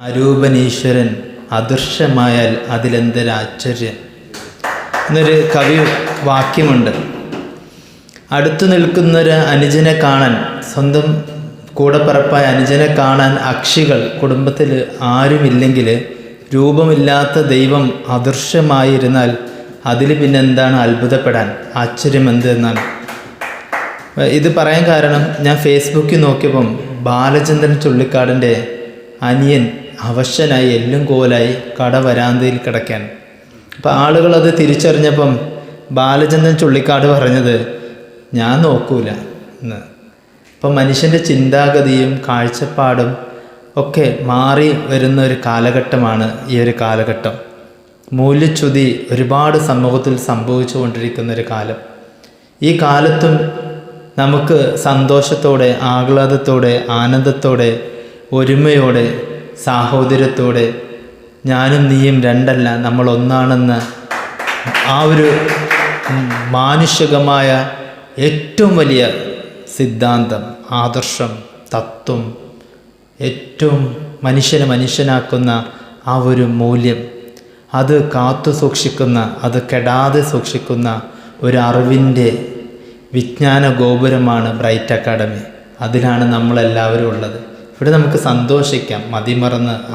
അരൂപനീശ്വരൻ അദൃശ്യമായാൽ അതിലെന്തൊരാശ്ചര്യം എന്നൊരു കവി വാക്യമുണ്ട്. അടുത്തു നിൽക്കുന്നൊരു അനുജനെ കാണാൻ സ്വന്തം കൂടപ്പിറപ്പായ അനുജനെ കാണാൻ അക്ഷികൾ കുടുംബത്തിൽ ആരുമില്ലെങ്കിൽ രൂപമില്ലാത്ത ദൈവം അദൃശ്യമായിരുന്നാൽ അതിൽ പിന്നെ എന്താണ് അത്ഭുതപ്പെടാൻ ആശ്ചര്യം എന്ത് എന്നാണ്. ഇത് പറയാൻ കാരണം ഞാൻ ഫേസ്ബുക്കിൽ നോക്കിയപ്പം ബാലചന്ദ്രൻ ചുള്ളിക്കാടിന്റെ അനിയൻ അവശനായി എല്ലും കോലായി കട വരാന്തയിൽ കിടക്കാൻ. അപ്പം ആളുകൾ അത് തിരിച്ചറിഞ്ഞപ്പം ബാലചന്ദ്രൻ ചുള്ളിക്കാട് പറഞ്ഞത് ഞാൻ നോക്കൂല എന്ന്. അപ്പം മനുഷ്യന്റെ ചിന്താഗതിയും കാഴ്ചപ്പാടും ഒക്കെ മാറി വരുന്ന ഒരു കാലഘട്ടമാണ് ഈ ഒരു കാലഘട്ടം. മൂല്യച്യുതി ഒരുപാട് സമൂഹത്തിൽ സംഭവിച്ചു കൊണ്ടിരിക്കുന്ന ഒരു കാലം. ഈ കാലത്തും നമുക്ക് സന്തോഷത്തോടെ ആഹ്ലാദത്തോടെ ആനന്ദത്തോടെ ഒരുമയോടെ സാഹോദര്യത്തോടെ ഞാനും നീയും രണ്ടല്ല നമ്മൾ ഒന്നാണെന്ന് ആ ഒരു മാനുഷികമായ ഏറ്റവും വലിയ സിദ്ധാന്തം ആദർശം തത്വം ഏറ്റവും മനുഷ്യനെ മനുഷ്യനാക്കുന്ന ആ ഒരു മൂല്യം. അത് കാത്തു സൂക്ഷിക്കുന്ന അത് കെടാതെ സൂക്ഷിക്കുന്ന ഒരു അറിവിന്റെ വിജ്ഞാന ഗോപുരമാണ് ബ്രൈറ്റ് അക്കാഡമി. അതിലാണ് നമ്മളെല്ലാവരും ഉള്ളത്. ഇവിടെ നമുക്ക് സന്തോഷിക്കാം. മതിമറന്ന്